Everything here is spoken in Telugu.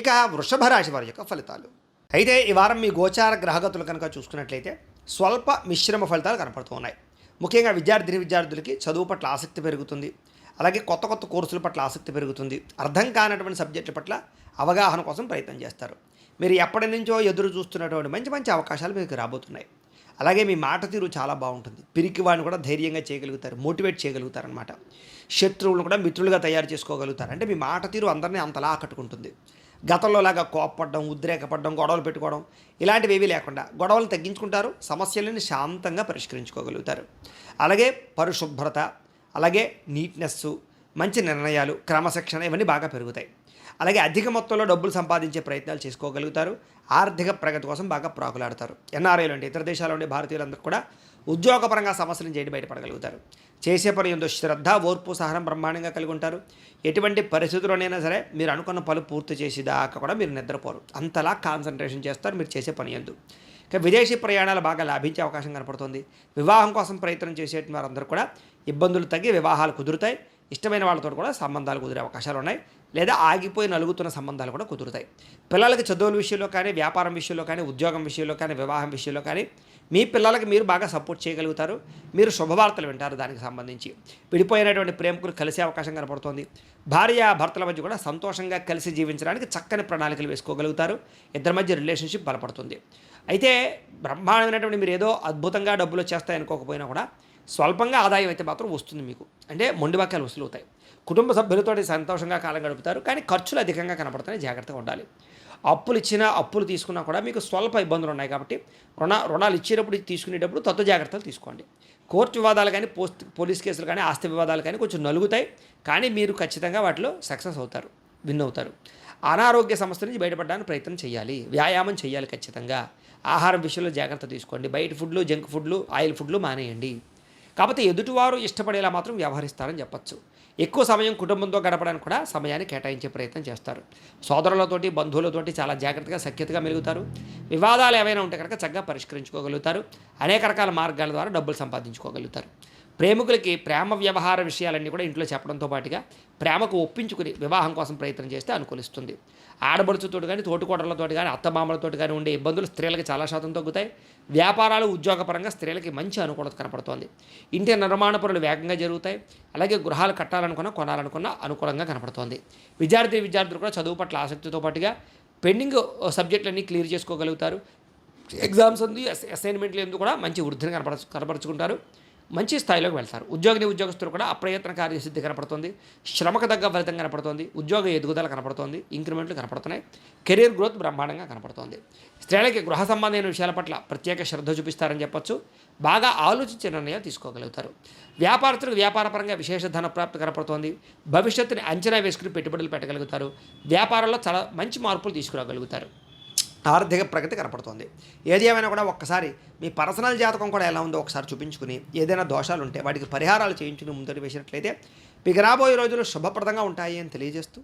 ఇక వృషభ రాశి వారి యొక్క ఫలితాలు. అయితే ఈ వారం మీ గోచార గ్రహగతులు కనుక చూసుకున్నట్లయితే స్వల్ప మిశ్రమ ఫలితాలు కనపడుతూ ఉన్నాయి. ముఖ్యంగా విద్యార్థిని విద్యార్థులకి చదువు పట్ల ఆసక్తి పెరుగుతుంది. అలాగే కొత్త కొత్త కోర్సుల పట్ల ఆసక్తి పెరుగుతుంది. అర్థం కానటువంటి సబ్జెక్టుల పట్ల అవగాహన కోసం ప్రయత్నం చేస్తారు. మీరు ఎప్పటి నుంచో ఎదురు చూస్తున్నటువంటి మంచి మంచి అవకాశాలు మీకు రాబోతున్నాయి. అలాగే మీ మాట తీరు చాలా బాగుంటుంది. పిరికి వాడిని కూడా ధైర్యంగా చేయగలుగుతారు మోటివేట్ చేయగలుగుతారు అనమాట శత్రువులను కూడా మిత్రులుగా తయారు చేసుకోగలుగుతారు. అంటే మీ మాట తీరు అందరినీ అంతలా ఆకట్టుకుంటుంది. గతంలో లాగా కోప్పడడం ఉద్రేకపడడం గొడవలు పెట్టుకోవడం ఇలాంటివి ఏవీ లేకుండా గొడవలు తగ్గించుకుంటారు సమస్యలను శాంతంగా పరిష్కరించుకోగలుగుతారు. అలాగే పరిశుభ్రత అలాగే నీట్నెస్సు మంచి నిర్ణయాలు క్రమశిక్షణ ఇవన్నీ బాగా పెరుగుతాయి. అలాగే అధిక మొత్తంలో డబ్బులు సంపాదించే ప్రయత్నాలు చేసుకోగలుగుతారు. ఆర్థిక ప్రగతి కోసం బాగా ప్రాకులాడతారు. ఎన్ఆర్ఐలు అంటే ఇతర దేశాల్లో ఉండే భారతీయులందరూ కూడా ఉద్యోగపరంగా సమస్యలను చేయడం బయటపడగలుగుతారు చేసే పని ఎంతో శ్రద్ధ ఓర్పు సహనం బ్రహ్మాండంగా కలిగి ఉంటారు. ఎటువంటి పరిస్థితుల్లోనైనా సరే మీరు అనుకున్న పనులు పూర్తి చేసేదాకా కూడా మీరు నిద్రపోరు. అంతలా కాన్సన్ట్రేషన్ చేస్తారు మీరు చేసే పని ఎందు. ఇక విదేశీ ప్రయాణాలు బాగా లాభించే అవకాశం కనపడుతుంది. వివాహం కోసం ప్రయత్నం చేసే వారందరూ కూడా ఇబ్బందులు తగ్గి వివాహాలు కుదురుతాయి. ఇష్టమైన వాళ్ళతో కూడా సంబంధాలు కుదిరే అవకాశాలు ఉన్నాయి. లేదా ఆగిపోయి నలుగుతున్న సంబంధాలు కూడా కుదురుతాయి. పిల్లలకి చదువుల విషయంలో కానీ వ్యాపారం విషయంలో కానీ ఉద్యోగం విషయంలో కానీ వివాహం విషయంలో కానీ మీ పిల్లలకి మీరు బాగా సపోర్ట్ చేయగలుగుతారు. మీరు శుభవార్తలు వింటారు దానికి సంబంధించి. విడిపోయినటువంటి ప్రేమకులు కలిసే అవకాశం కనపడుతోంది. భార్య భర్తల మధ్య కూడా సంతోషంగా కలిసి జీవించడానికి చక్కని ప్రణాళికలు వేసుకోగలుగుతారు. ఇద్దరి మధ్య రిలేషన్షిప్ బలపడుతుంది. అయితే బ్రహ్మాండమైనటువంటి మీరు ఏదో అద్భుతంగా డబ్బులు వచ్చేస్తాయి అనుకోకపోయినా కూడా స్వల్పంగా ఆదాయం అయితే మాత్రం వస్తుంది మీకు. అంటే మొండివాక్యాలు వసూలు అవుతాయి. కుటుంబ సభ్యులతో సంతోషంగా కాలం గడుపుతారు కానీ ఖర్చులు అధికంగా కనపడుతున్నాయి జాగ్రత్తగా ఉండాలి. అప్పులు ఇచ్చినా అప్పులు తీసుకున్నా కూడా మీకు స్వల్ప ఇబ్బందులు ఉన్నాయి కాబట్టి రుణ రుణాలు ఇచ్చేటప్పుడు తీసుకునేటప్పుడు తత్వ జాగ్రత్తలు తీసుకోండి. కోర్టు వివాదాలు కానీ పోస్ట్ పోలీస్ కేసులు కానీ ఆస్తి వివాదాలు కానీ కొంచెం నలుగుతాయి కానీ మీరు ఖచ్చితంగా వాటిలో సక్సెస్ అవుతారు విన్ అవుతారు. అనారోగ్య సమస్య నుంచి బయటపడడానికి ప్రయత్నం చేయాలి వ్యాయామం చేయాలి ఖచ్చితంగా. ఆహారం విషయంలో జాగ్రత్త తీసుకోండి. బయట ఫుడ్లు జంక్ ఫుడ్లు ఆయిల్ ఫుడ్లు మానేయండి. కాకపోతే ఎదుటివారు ఇష్టపడేలా మాత్రం వ్యవహరిస్తారని చెప్పచ్చు. ఎక్కువ సమయం కుటుంబంతో గడపడానికి కూడా సమయాన్ని కేటాయించే ప్రయత్నం చేస్తారు. సోదరులతోటి బంధువులతోటి చాలా జాగ్రత్తగా సఖ్యతగా మెలుగుతారు. వివాదాలు ఏవైనా ఉంటే కనుక చక్కగా పరిష్కరించుకోగలుగుతారు. అనేక రకాల మార్గాల ద్వారా డబ్బులు సంపాదించుకోగలుగుతారు. ప్రేమికులకి ప్రేమ వ్యవహార విషయాలన్నీ కూడా ఇంట్లో చెప్పడంతో పాటుగా ప్రేమకు ఒప్పించుకుని వివాహం కోసం ప్రయత్నం చేస్తే అనుకూలిస్తుంది. ఆడబడుచుతోటి కానీ తోటికోటలతో కానీ అత్తమామలతో కానీ ఉండే ఇబ్బందులు స్త్రీలకు చాలా శాతం తగ్గుతాయి. వ్యాపారాలు ఉద్యోగపరంగా స్త్రీలకి మంచి అనుకూలత కనపడుతోంది. ఇంటి నిర్మాణ పనులు వేగంగా జరుగుతాయి. అలాగే గృహాలు కట్టాలనుకున్నా కొనాలనుకున్నా అనుకూలంగా కనపడుతోంది. విద్యార్థి విద్యార్థులు కూడా చదువు పట్ల ఆసక్తితో పాటుగా పెండింగ్ సబ్జెక్టులన్నీ క్లియర్ చేసుకోగలుగుతారు. ఎగ్జామ్స్ ఉంది అసైన్మెంట్లు ఎందుకు కూడా మంచి వృద్ధిని కనపరచు కనపరుచుకుంటారు. మంచి స్థాయిలోకి వెళ్తారు. ఉద్యోగిని ఉద్యోగస్తులు కూడా అప్రయత్న కార్యసిద్ధి కనపడుతుంది. శ్రమకు తగ్గ ఫలితం కనపడుతుంది. ఉద్యోగ ఎదుగుదల కనపడుతుంది. ఇంక్రిమెంట్లు కనపడుతున్నాయి. కెరీర్ గ్రోత్ బ్రహ్మాండంగా కనపడుతుంది. స్త్రీలకి గృహ సంబంధమైన విషయాల పట్ల ప్రత్యేక శ్రద్ధ చూపిస్తారని చెప్పొచ్చు. బాగా ఆలోచించే నిర్ణయాలు తీసుకోగలుగుతారు. వ్యాపారస్తులకు వ్యాపారపరంగా విశేష ధన ప్రాప్తి కనపడుతోంది. భవిష్యత్తుని అంచనా వేసుకుని పెట్టుబడులు పెట్టగలుగుతారు. వ్యాపారంలో చాలా మంచి మార్పులు తీసుకురాగలుగుతారు. ఆర్థిక ప్రగతి కనపడుతోంది. ఏది ఏమైనా కూడా ఒక్కసారి మీ పర్సనల్ జాతకం కూడా ఎలా ఉందో ఒకసారి చూపించుకుని ఏదైనా దోషాలు ఉంటే వాటికి పరిహారాలు చేయించుకుని ముందడి వేసినట్లయితే మీకు రాబోయే రోజులు శుభప్రదంగా ఉంటాయి అని తెలియజేస్తూ